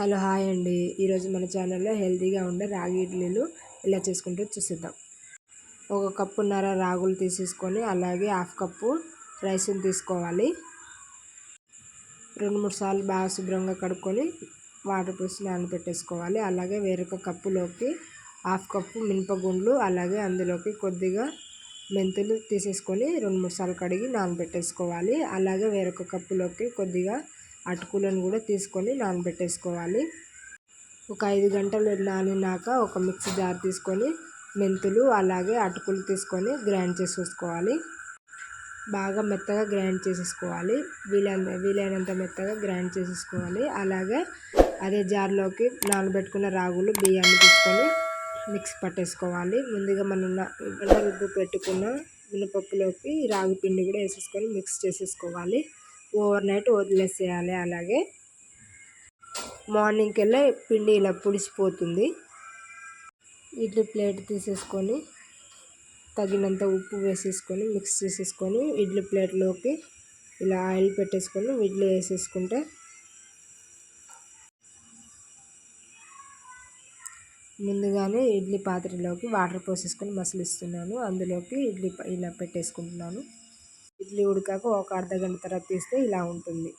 Hello hi అండి. ఈరోజు మన ఛానల్లో హెల్తీగా ఉండే రాగి ఇడ్లీలు ఎలా చేసుకుంటూ చూసిద్దాం. ఒక కప్పున్నర రాగులు తీసేసుకొని అలాగే హాఫ్ కప్పు రైస్ని తీసుకోవాలి. రెండు మూడు సార్లు బాగా శుభ్రంగా కడుక్కొని వాటర్ పోసి నానబెట్టేసుకోవాలి. అలాగే వేరొక కప్పులోకి హాఫ్ కప్పు మినపగుండ్లు అలాగే అందులోకి కొద్దిగా మెంతులు తీసేసుకొని రెండు మూడు సార్లు కడిగి నానబెట్టేసుకోవాలి. అలాగే వేరొక కప్పులోకి కొద్దిగా అటుకులను కూడా తీసుకొని నానబెట్టేసుకోవాలి. ఒక ఐదు గంటలు నానినాక ఒక మిక్సీ జార్ తీసుకొని మెంతులు అలాగే అటుకులు తీసుకొని గ్రైండ్ చేసేసుకోవాలి. బాగా మెత్తగా గ్రైండ్ చేసేసుకోవాలి. వీలైన వీలైనంత మెత్తగా గ్రైండ్ చేసేసుకోవాలి. అలాగే అదే జార్లోకి నానబెట్టుకున్న రాగులు బియ్యాన్ని తీసుకొని మిక్స్ పట్టేసుకోవాలి. ముందుగా మనం రుబ్బు పెట్టుకున్న మినపప్పులోకి రాగి పిండి కూడా వేసేసుకొని మిక్స్ చేసేసుకోవాలి. ఓవర్ నైట్ వదిలేసేయాలి. అలాగే మార్నింగ్కి వెళ్ళే పిండి ఇలా పులిసిపోతుంది ఇడ్లీ ప్లేట్ తీసేసుకొని తగినంత ఉప్పు వేసేసుకొని మిక్స్ చేసేసుకొని ఇడ్లీ ప్లేట్లోకి ఇలా ఆయిల్ పెట్టేసుకొని ఇడ్లీ వేసేసుకుంటే ముందుగానే ఇడ్లీ పాత్రలోకి వాటర్ పోసేసుకొని మసలిస్తున్నాను. అందులోకి ఇడ్లీ ఇలా పెట్టేసుకుంటున్నాను. ఇడ్లీ ఉడికాక ఒక అర్ధ గంట తర్వాత తీస్తే ఇలా ఉంటుంది.